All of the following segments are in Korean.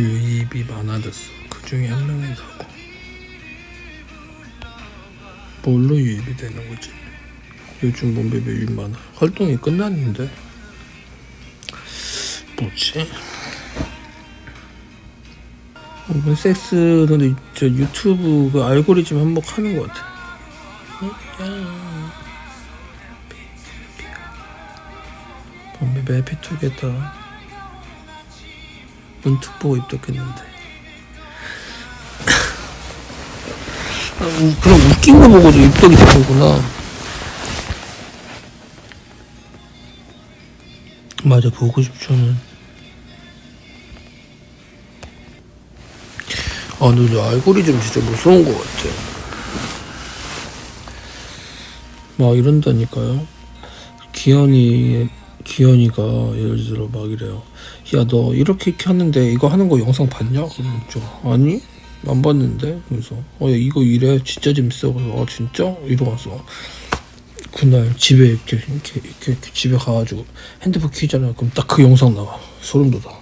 유입이 많아졌어. 그 중에 한 명이라고. 뭘로 유입이 되는 거지? 요즘 몸베베 유입 많아. 활동이 끝났는데. 뭐지? 오픈 섹스는 저 유튜브 그 알고리즘 한몫하는 것 같아. 몸베베 해피투게더. 문득 보고 입덕했는데. 아, 우- 그럼 웃긴 거 보고도 입덕이 되는구나. 맞아, 보고 싶죠는. 아, 근데 이 알고리즘 진짜 무서운 것 같아. 막 이런다니까요. 기현이, 기현이가 예를 들어 막 이래요. 야, 너 이렇게 하는데 이거 하는 거 영상 봤냐? 저, 아니? 안 봤는데? 그래서, 어, 야, 이거 이래. 진짜 재밌어. 그래서, 아, 진짜? 이러면서. 그날 집에 이렇게, 이렇게, 이렇게, 이렇게 집에 가가지고 핸드폰 키잖아. 그럼 딱 그 영상 나와. 소름 돋아.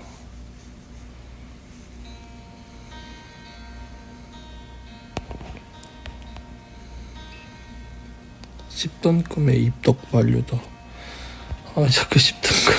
씹던 꿈에 입덕 완료다. 아 자꾸 씹든가